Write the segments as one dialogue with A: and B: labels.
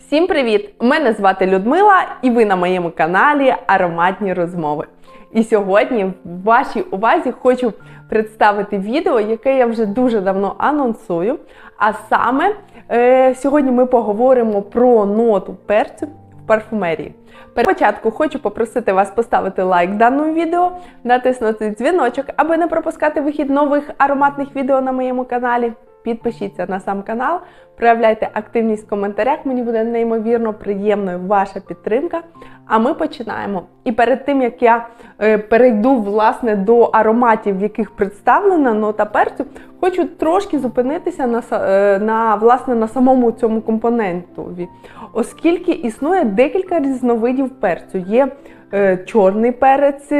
A: Всім привіт! Мене звати Людмила, і ви на моєму каналі Ароматні розмови. І сьогодні в вашій увазі хочу представити відео, яке я вже дуже давно анонсую. А саме е, сьогодні ми поговоримо про ноту перцю в парфумерії. Перед початку хочу попросити вас поставити лайк даному відео, натиснути дзвіночок, аби не пропускати вихід нових ароматних відео на моєму каналі. Підпишіться на сам канал, проявляйте активність в коментарях. Мені буде неймовірно приємною ваша підтримка. А ми починаємо. І перед тим як я е, перейду власне до ароматів, в яких представлена нота перцю, хочу трошки зупинитися на, е, на, власне, на самому цьому компонентові, оскільки існує декілька різновидів перцю. Є е, чорний перець,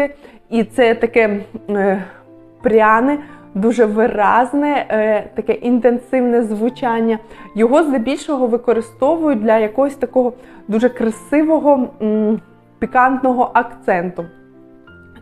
A: і це таке е, пряне дуже виразне, е, таке інтенсивне звучання. Його здебільшого використовують для якогось такого дуже красивого пікантного акценту.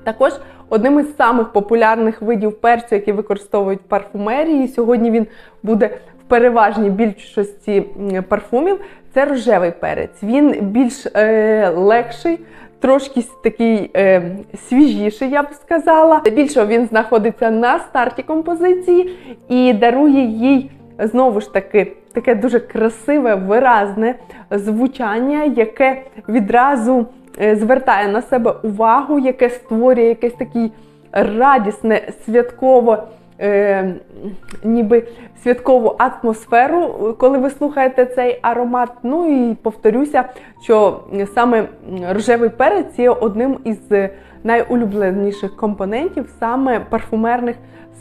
A: Також одним із самих популярних видів перцю, які використовують в парфумерії, сьогодні він буде в переважній більшості парфумів. Це рожевий перець. Він більш е, легший, трошки такий е, свіжіший, я б сказала. Більшого він знаходиться на старті композиції і дарує їй знову ж таки таке дуже красиве, виразне звучання, яке відразу е, звертає на себе увагу, яке створює якесь такий радісне, святково. Е, ніби святкову атмосферу, коли ви слухаєте цей аромат. Ну і повторюся, що саме рожевий перець є одним із найулюбленіших компонентів, саме парфумерних,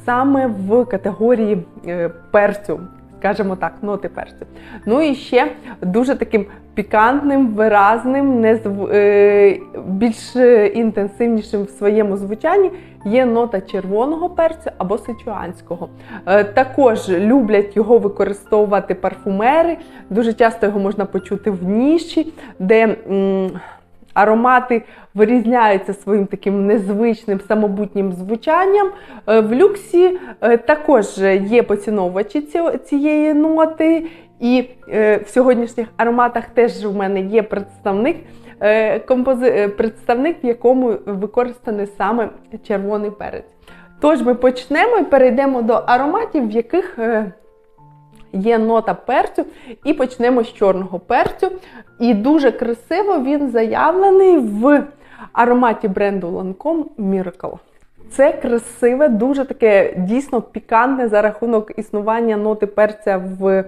A: саме в категорії е, перцю. Скажімо так, ноти перцю. Ну і ще дуже таким пікантним, виразним, незв... е, більш інтенсивнішим в своєму звучанні є нота червоного перцю або сичуанського. Е, Також люблять його використовувати парфумери. Дуже часто його можна почути в ніші, де аромати вирізняються своїм таким незвичним самобутнім звучанням. Е, В люксі також є поціновувачі цієї ноти. І е, в сьогоднішніх ароматах теж в мене є представник, е, компози... е, представник, в якому використаний саме червоний перець. Тож ми почнемо і перейдемо до ароматів, в яких е, є нота перцю, і почнемо з чорного перцю. І дуже красиво він заявлений в ароматі бренду Lancome Miracle. Це красиве, дуже таке дійсно пікантне за рахунок існування ноти перця в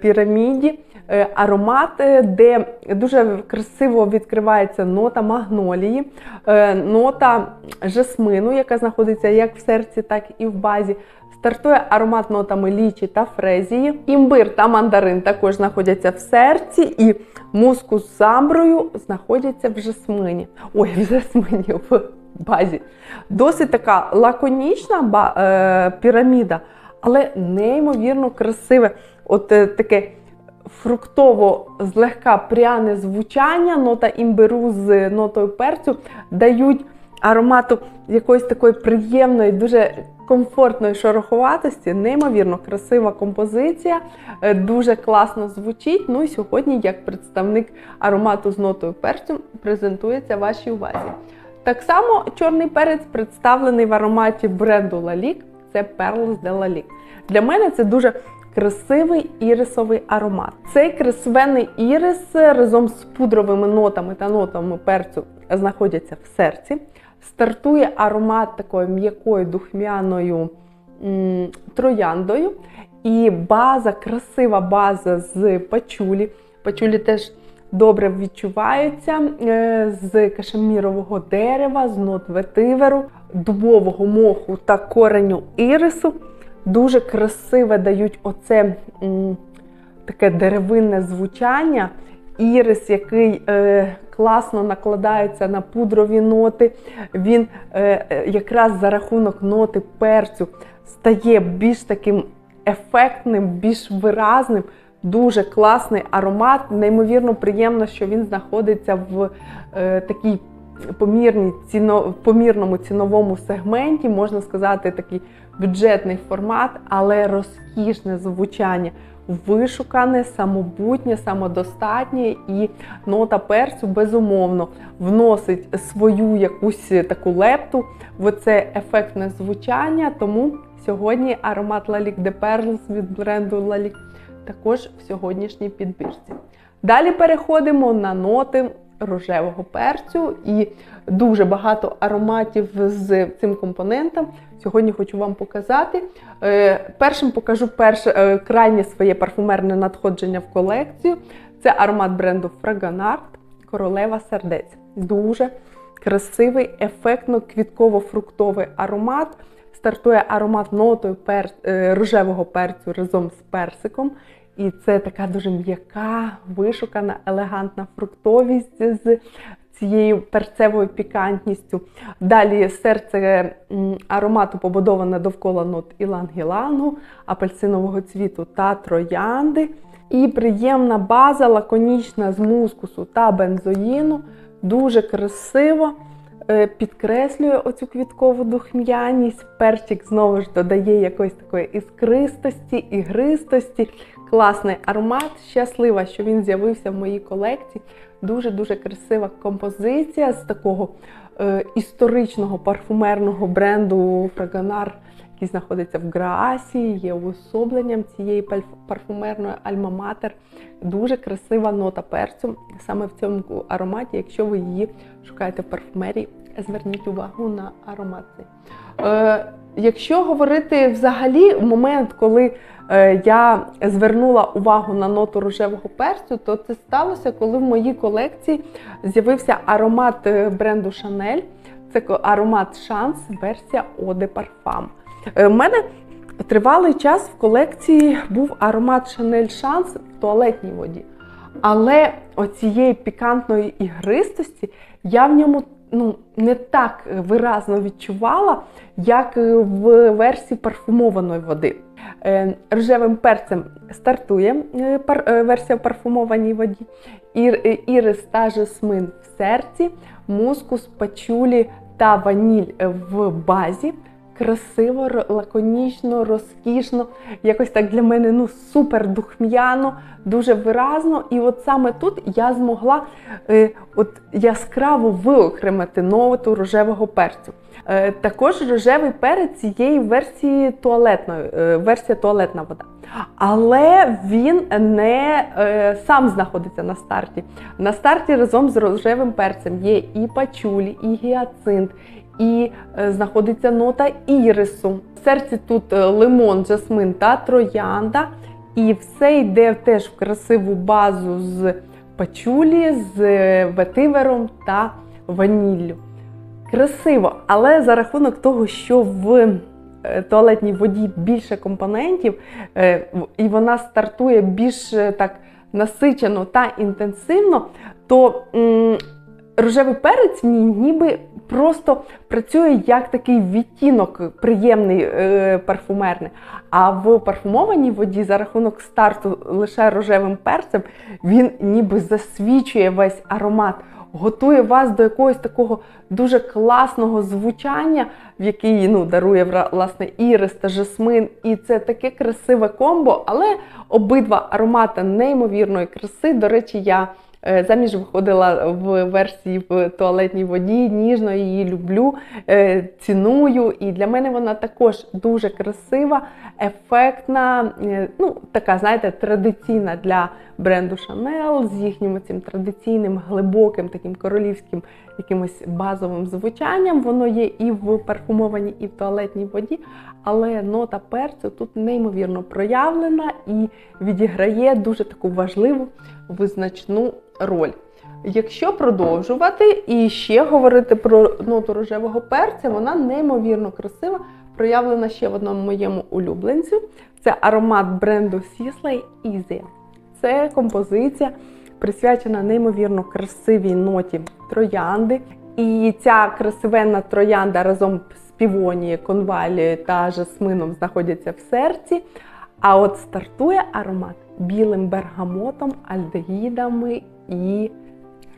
A: піраміді. Е, Аромат, е, де дуже красиво відкривається нота магнолії, е, нота жасмину, яка знаходиться як в серці, так і в базі. Стартує аромат нотами лічі та фрезії. Імбир та мандарин також знаходяться в серці, і мускус з амброю знаходяться в жасмині. Ой, в жасмині в базі. Досить така лаконічна е, піраміда, але неймовірно красиве. От е, таке фруктово злегка пряне звучання, нота імбиру з нотою перцю дають аромату якоїсь такої приємної, дуже комфортної шороховатості, неймовірно красива композиція, е, дуже класно звучить. Ну і сьогодні, як представник аромату з нотою перцю, презентується вашій увазі. Так само чорний перець представлений в ароматі бренду Lalique, це Perles de Lalique. Для мене це дуже красивий ірисовий аромат. Цей красивенний ірис разом з пудровими нотами та нотами перцю знаходяться в серці. Стартує аромат такою м'якою духмяною м, трояндою. І база, красива база з пачулі. Пачулі теж добре відчуваються е, з кашемірового дерева, з нот ветиверу, дубового моху та кореню ірису. Дуже красиве дають оце м, таке деревинне звучання. Ірис, який е, класно накладається на пудрові ноти, він е, е, якраз за рахунок ноти перцю стає більш таким ефектним, більш виразним. Дуже класний аромат. Неймовірно приємно, що він знаходиться в е, такій помірній ціно, помірному ціновому сегменті, можна сказати, такий бюджетний формат, але розкішне звучання. вишукане, самобутнє, самодостатнє і нота перцю безумовно вносить свою якусь таку лепту в це ефектне звучання. Тому сьогодні аромат Lalique de Perles від бренду Lalique також в сьогоднішній підбірці. Далі переходимо на ноти рожевого перцю і дуже багато ароматів з цим компонентом. Сьогодні хочу вам показати. Е, Першим покажу перше е, крайнє своє парфумерне надходження в колекцію. Це аромат бренду Fragonard Королева сердець. Дуже красивий, ефектно квітково-фруктовий аромат. Стартує аромат нотою пер... е, рожевого перцю разом з персиком. І це така дуже м'яка, вишукана, елегантна фруктовість з цією перцевою пікантністю. Далі серце аромату побудоване довкола нот ілангілангу, апельсинового цвіту та троянди. І приємна база, лаконічна з мускусу та бензоїну. Дуже красиво підкреслює оцю квіткову духм'яність. Перчик знову ж додає якоїсь такої іскристості, ігристості. Класний аромат. Щаслива, що він з'явився в моїй колекції. Дуже-дуже красива композиція з такого е, історичного парфумерного бренду Fragonard, який знаходиться в Граасі, є уособленням цієї парфумерної альма-матер. Дуже красива нота перцю саме в цьому ароматі. Якщо ви її шукаєте в парфумерії, зверніть увагу на аромат. Е, якщо говорити взагалі, момент, коли е, я звернула увагу на ноту рожевого перцю, то це сталося, коли в моїй колекції з'явився аромат е, бренду Chanel. Це аромат Шанс, версія Eau de Parfum. Е, У мене тривалий час в колекції був аромат Chanel Chance в туалетній воді. Але оцієї пікантної ігристості я в ньому ну, не так виразно відчувала, як е, в версії парфумованої води. Е, Рожевим перцем стартує е, е, версія в парфумованій воді. Ір, е, ірис та жасмин в серці, мускус, пачулі та ваніль е, в базі. Красиво, лаконічно, розкішно, якось так для мене ну супер духм'яно, дуже виразно. І от саме тут я змогла е, от яскраво виокремити ноту рожевого перцю. Е, також рожевий перець цієї версії туалетної, е, версія туалетна вода. Але він не е, сам знаходиться на старті. На старті разом з рожевим перцем є і пачулі, і гіацинт, і е, знаходиться нота ірису. В серці тут е, лимон, жасмин та троянда. І все йде теж в красиву базу з пачулі, з е, ветивером та ваніллю. Красиво, але за рахунок того, що в туалетній воді більше компонентів, і вона стартує більш так насичено та інтенсивно, то рожевий перець в ній ніби просто працює як такий відтінок приємний е, парфумерний. А в парфумованій воді за рахунок старту лише рожевим перцем він ніби засвічує весь аромат, готує вас до якогось такого дуже класного звучання, в який ну, дарує власне ірис та жасмин. І це таке красиве комбо, але обидва аромати неймовірної краси. До речі, я заміж виходила в версії в туалетній воді, ніжно її люблю, е, ціную. І для мене вона також дуже красива, ефектна, е, ну така, знаєте, традиційна для бренду Chanel з їхнім цим традиційним, глибоким, таким королівським якимось базовим звучанням. Воно є і в парфумованій, і в туалетній воді, але нота перцю тут неймовірно проявлена і відіграє дуже таку важливу визначну роль. Якщо продовжувати і ще говорити про ноту рожевого перця, вона неймовірно красива, проявлена ще в одному моєму улюбленцю. Це аромат бренду Sisley Easy. Це композиція присвячена неймовірно красивій ноті троянди. І ця красивенна троянда разом з півонією, конвалією та жасмином знаходяться в серці. А от стартує аромат білим бергамотом, альдегідами і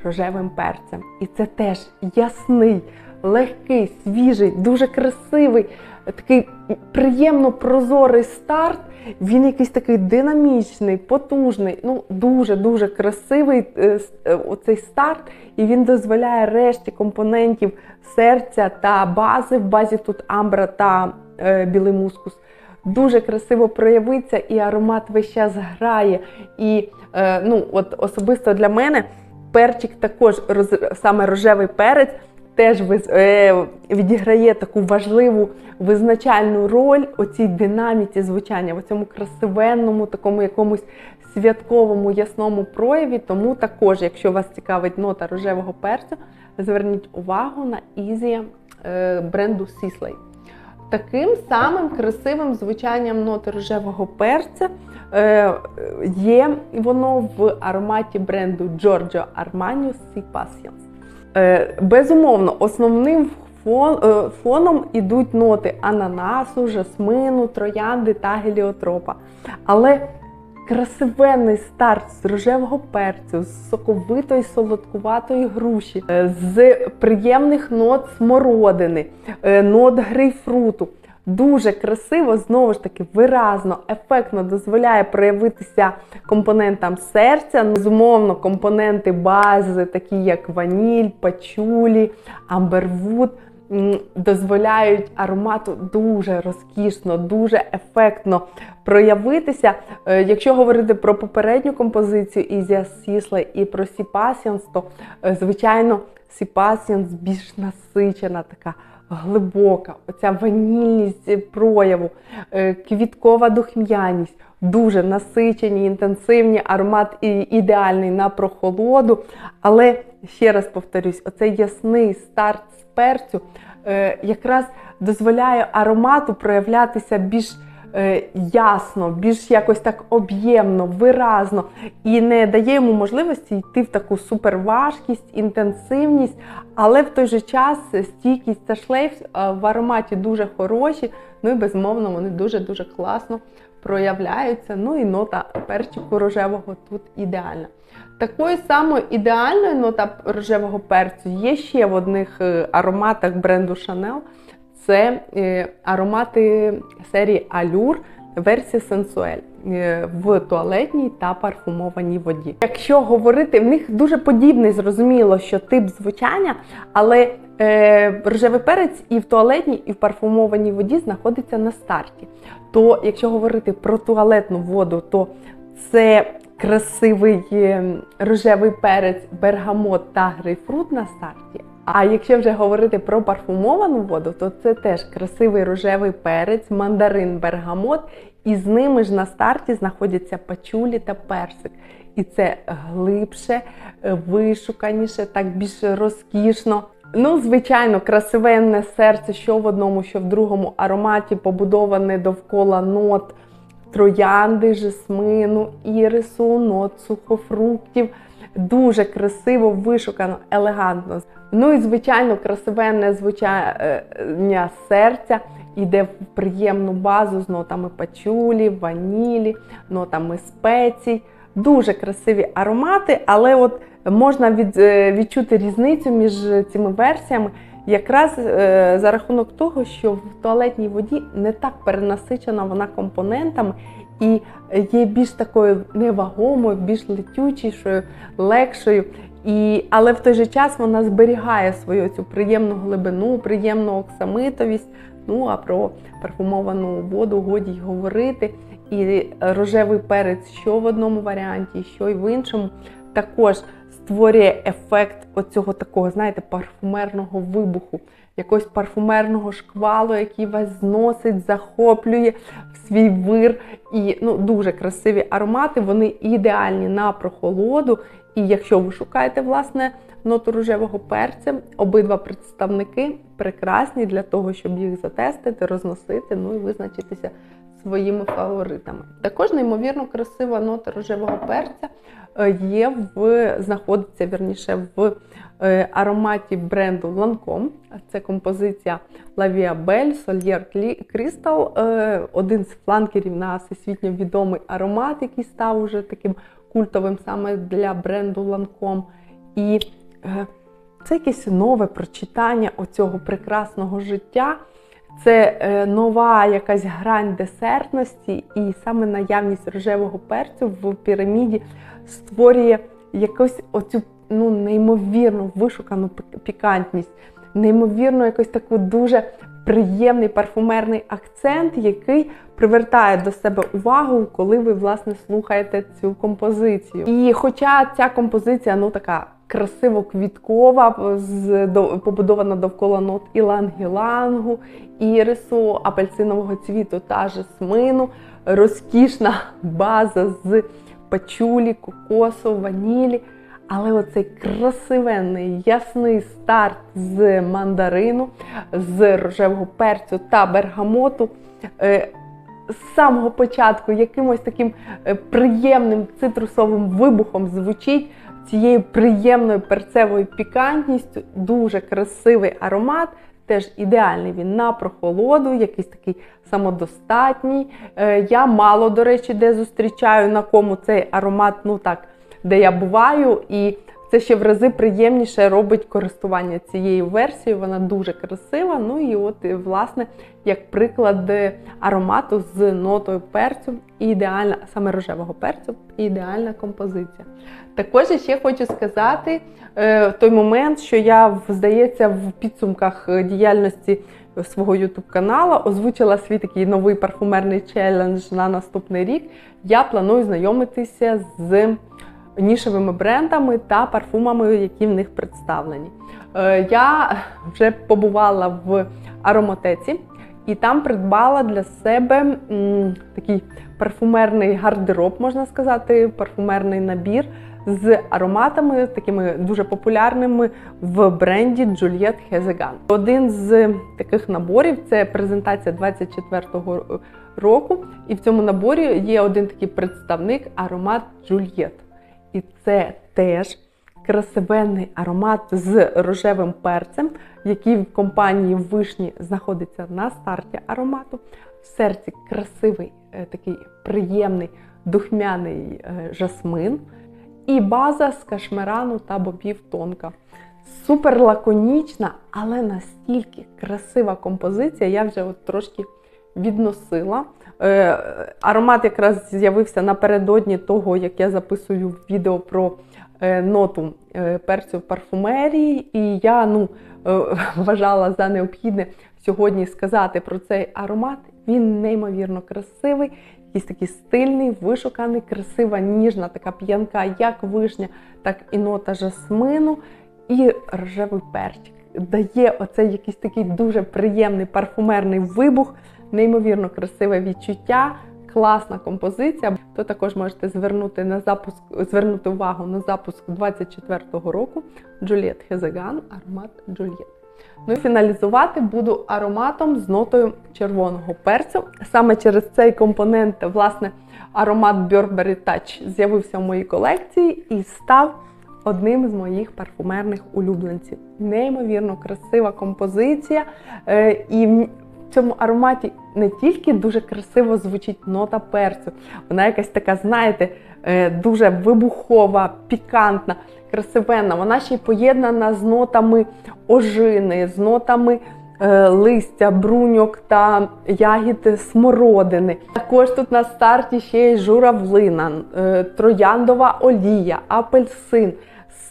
A: рожевим перцем. І це теж ясний, легкий, свіжий, дуже красивий, такий приємно прозорий старт. Він якийсь такий динамічний, потужний, ну дуже-дуже красивий е, е, оцей старт, і він дозволяє решті компонентів серця та бази. В базі тут амбра та е, білий мускус. Дуже красиво проявиться, і аромат весь час грає. І е, ну, от особисто для мене перчик також саме рожевий перець. Теж е, відіграє таку важливу визначальну роль у цій динаміці звучання, в цьому красивенному, такому якомусь святковому ясному прояві. Тому також, якщо вас цікавить нота рожевого перцю, зверніть увагу на Ізі е, бренду Сіслей. Таким самим красивим звучанням ноти рожевого перця е, є воно в ароматі бренду Giorgio Armani Sea Passions. Е, Безумовно, основним е, фоном ідуть ноти ананасу, жасмину, троянди та геліотропа. Але красивенний старт з рожевого перцю, з соковитої солодкуватої груші, е, з приємних нот смородини, е, нот грейпфруту. Дуже красиво, знову ж таки, виразно, ефектно дозволяє проявитися компонентам серця. Ну, Безумовно, компоненти бази, такі як ваніль, пачулі, амбервуд, дозволяють аромату дуже розкішно, дуже ефектно проявитися. Е, Якщо говорити про попередню композицію Ізія Сіслей і про Сі Passions, то, е, звичайно, Сі Passions більш насичена така глибока, оця ванільність прояву, е, квіткова духмяність, дуже насичені, інтенсивні, аромат і- ідеальний на прохолоду. Але ще раз повторюсь, оцей ясний старт з перцю е, якраз дозволяє аромату проявлятися більш е, ясно, більш якось так об'ємно, виразно і не дає йому можливості йти в таку суперважкість, інтенсивність, але в той же час стійкість та шлейф е, в ароматі дуже хороші. Ну і безумовно вони дуже-дуже класно проявляються. Ну і нота перчику рожевого тут ідеальна. Такою самою ідеальною нота рожевого перцю є ще в одних е, ароматах бренду Chanel. Це е, аромати серії Allure версія Sensuel е, в туалетній та парфумованій воді. Якщо говорити, в них дуже подібний, зрозуміло, що тип звучання, але е, рожевий перець і в туалетній, і в парфумованій воді знаходиться на старті. То якщо говорити про туалетну воду, то це красивий е, рожевий перець, бергамот та грейпфрут на старті. А якщо вже говорити про парфумовану воду, то це теж красивий рожевий перець, мандарин, бергамот, і з ними ж на старті знаходяться пачулі та персик. І це глибше, е, вишуканіше, так більш розкішно. Ну, звичайно, красивенне серце, що в одному, що в другому ароматі побудоване довкола нот троянди, жасмину, ірису, нот сухофруктів. Дуже красиво, вишукано, елегантно. Ну і звичайно, красивенне звучання серця йде в приємну базу з нотами пачулі, ванілі, нотами спецій. Дуже красиві аромати, але от можна від, е, відчути різницю між цими версіями якраз е, за рахунок того, що в туалетній воді не так перенасичена вона компонентами і є більш такою невагомою, більш летючішою, легшою. І, але в той же час вона зберігає свою цю приємну глибину, приємну оксамитовість. Ну а про парфумовану воду годі й говорити. І рожевий перець, що в одному варіанті, що й в іншому, також створює ефект оцього такого, знаєте, парфумерного вибуху, якогось парфумерного шквалу, який вас зносить, захоплює в свій вир. І ну, дуже красиві аромати, вони ідеальні на прохолоду. І якщо ви шукаєте власне ноту рожевого перця, обидва представники прекрасні для того, щоб їх затестити, розносити, ну і визначитися своїми фаворитами. Також неймовірно красива нота рожевого перця е, є в знаходиться вірніше в е, ароматі бренду Lancome. Це композиція La Vie Belle Solier Crystal, е, один з фланкерів на всесвітньо відомий аромат, який став уже таким культовим саме для бренду Lancome. І це якесь нове прочитання оцього прекрасного життя. Це е, нова якась грань десертності, і саме наявність рожевого перцю в піраміді створює якусь оцю ну, неймовірну вишукану пікантність, неймовірно якось таку дуже приємний парфумерний акцент, який привертає до себе увагу, коли ви власне слухаєте цю композицію. І хоча ця композиція ну така красиво-квіткова, з побудована довкола нот іланг-ілангу, ірису, апельсинового цвіту та жасмину, розкішна база з пачулі, кокосу, ванілі. Але оцей красивенний ясний старт з мандарину, з рожевого перцю та бергамоту. З самого початку якимось таким е, приємним цитрусовим вибухом звучить цією приємною перцевою пікантністю, дуже красивий аромат. Теж ідеальний він на прохолоду, якийсь такий самодостатній. Е, Я мало, до речі, де зустрічаю на кому цей аромат, ну так, де я буваю, і це ще в рази приємніше робить користування цією версією. Вона дуже красива. Ну і от, власне, як приклад е, аромату з нотою перцю, ідеальна, саме рожевого перцю, ідеальна композиція. Також ще хочу сказати е, той момент, що я, здається, в підсумках е, діяльності свого youtube каналу озвучила свій такий новий парфумерний челендж на наступний рік. Я планую знайомитися з нішевими брендами та парфумами, які в них представлені. Е, Я вже побувала в ароматеці і там придбала для себе такий парфумерний гардероб, можна сказати, парфумерний набір з ароматами, такими дуже популярними в бренді Juliet Hezegan. Один з таких наборів це презентація 24-го року, і в цьому наборі є один такий представник аромат Juliet. І це теж красивенний аромат з рожевим перцем, який в компанії вишні знаходиться на старті аромату. В серці красивий, е, такий приємний духмяний е, жасмин. І база з кашмирану та бобів тонка. Супер лаконічна, але настільки красива композиція. Я вже от трошки відносила. Е, аромат якраз з'явився напередодні того, як я записую відео про е, ноту е, перцю в парфумерії. І я ну, вважала за необхідне сьогодні сказати про цей аромат. Він неймовірно красивий, якийсь такий стильний, вишуканий, красива, ніжна така п'янка, як вишня, так і нота жасмину, і рожевий перчик. Дає оцей якийсь такий дуже приємний парфумерний вибух, неймовірно красиве відчуття, класна композиція. То також можете звернути на запуск, звернути увагу на запуск 24-го року Juliet Hezegan, аромат Juliet. Ну і фіналізувати буду ароматом з нотою червоного перцю. Саме через цей компонент, власне, аромат Burberry Touch з'явився в моїй колекції і став одним з моїх парфумерних улюбленців. Неймовірно красива композиція. е, І в цьому ароматі не тільки дуже красиво звучить нота перцю, вона якась така, знаєте, е, дуже вибухова, пікантна, красивенна. Вона ще й поєднана з нотами ожини, з нотами е, листя, бруньок та ягід смородини. Також тут на старті ще й журавлина, е, трояндова олія, апельсин.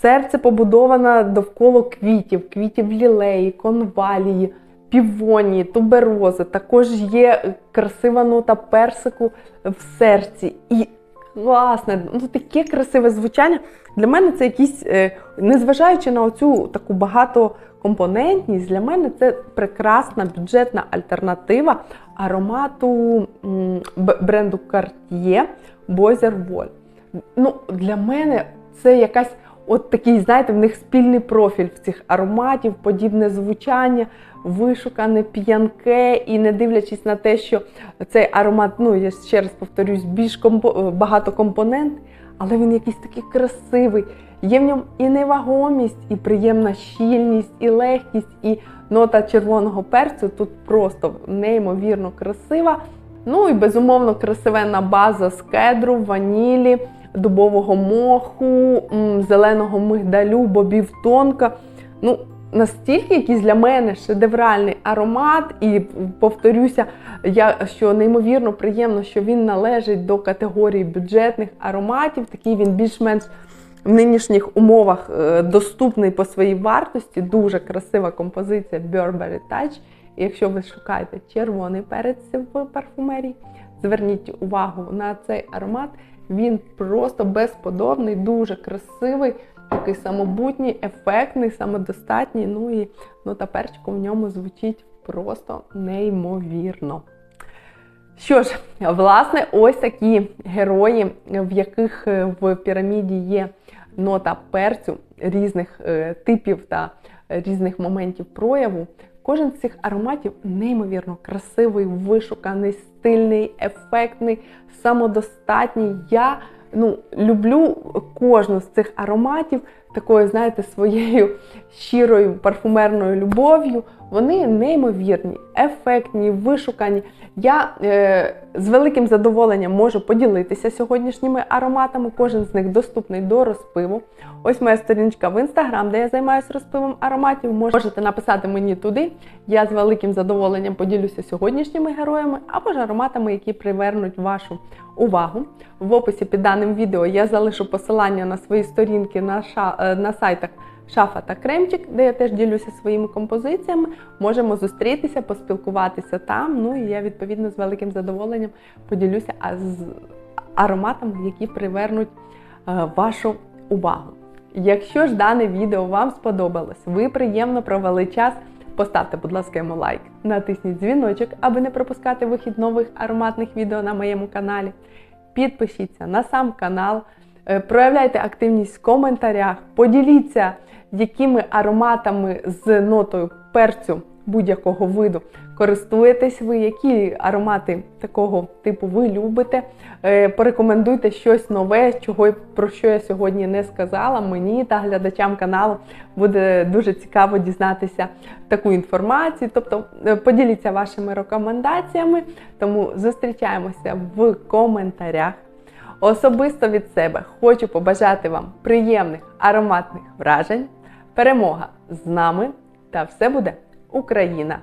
A: Серце побудоване довкола квітів, квітів лілеї, конвалії, півонії, туберози. Також є красива нота персику в серці. І власне, ну таке красиве звучання. Для мене це якісь, е, незважаючи на оцю таку багатокомпонентність, для мене це прекрасна бюджетна альтернатива аромату бренду Cartier Boiser. Ну, для мене це якась от такий, знаєте, в них спільний профіль в цих ароматів, подібне звучання, вишукане, п'янке, і не дивлячись на те, що цей аромат, ну я ще раз повторюсь, більш компо- багатокомпонент, але він якийсь такий красивий. Є в ньому і невагомість, і приємна щільність, і легкість, і нота червоного перцю тут просто неймовірно красива. Ну і безумовно красивенна база з кедру, ванілі, дубового моху, зеленого мигдалю, бобів тонка. Ну, настільки якийсь для мене шедевральний аромат, і повторюся, я, що неймовірно приємно, що він належить до категорії бюджетних ароматів. Такий він більш-менш в нинішніх умовах е, доступний по своїй вартості. Дуже красива композиція Burberry Touch. І якщо ви шукаєте червоний перець в парфумерії, зверніть увагу на цей аромат. Він просто безподобний, дуже красивий, такий самобутній, ефектний, самодостатній. Ну і нота перчику в ньому звучить просто неймовірно. Що ж, власне, ось такі герої, в яких е, в піраміді є нота перцю різних е, типів та різних моментів прояву. Кожен з цих ароматів неймовірно красивий, вишуканий, стильний, ефектний, самодостатній. Я ну, люблю кожну з цих ароматів такою, знаєте, своєю щирою парфумерною любов'ю. Вони неймовірні, ефектні, вишукані. Я е, з великим задоволенням можу поділитися сьогоднішніми ароматами. Кожен з них доступний до розпиву. Ось моя сторіночка в інстаграм, де я займаюся розпивом ароматів. Можете написати мені туди. Я з великим задоволенням поділюся сьогоднішніми героями або ж ароматами, які привернуть вашу увагу. В описі під даним відео я залишу посилання на свої сторінки на, на сайтах. Шафа та Кремчик, де я теж ділюся своїми композиціями. Можемо зустрітися, поспілкуватися там. Ну і я відповідно з великим задоволенням поділюся з ароматами, які привернуть е, вашу увагу. Якщо ж дане відео вам сподобалось, ви приємно провели час. Поставте, будь ласка, йому лайк, натисніть дзвіночок, аби не пропускати вихід нових ароматних відео на моєму каналі. Підпишіться на сам канал, е, проявляйте активність в коментарях, поділіться, якими ароматами з нотою перцю будь-якого виду користуєтесь ви, які аромати такого типу ви любите. Е, Порекомендуйте щось нове, чого про що я сьогодні не сказала. Мені та глядачам каналу буде дуже цікаво дізнатися таку інформацію. Тобто е, поділіться вашими рекомендаціями, тому зустрічаємося в коментарях. Особисто від себе хочу побажати вам приємних ароматних вражень, перемога з нами та все буде Україна!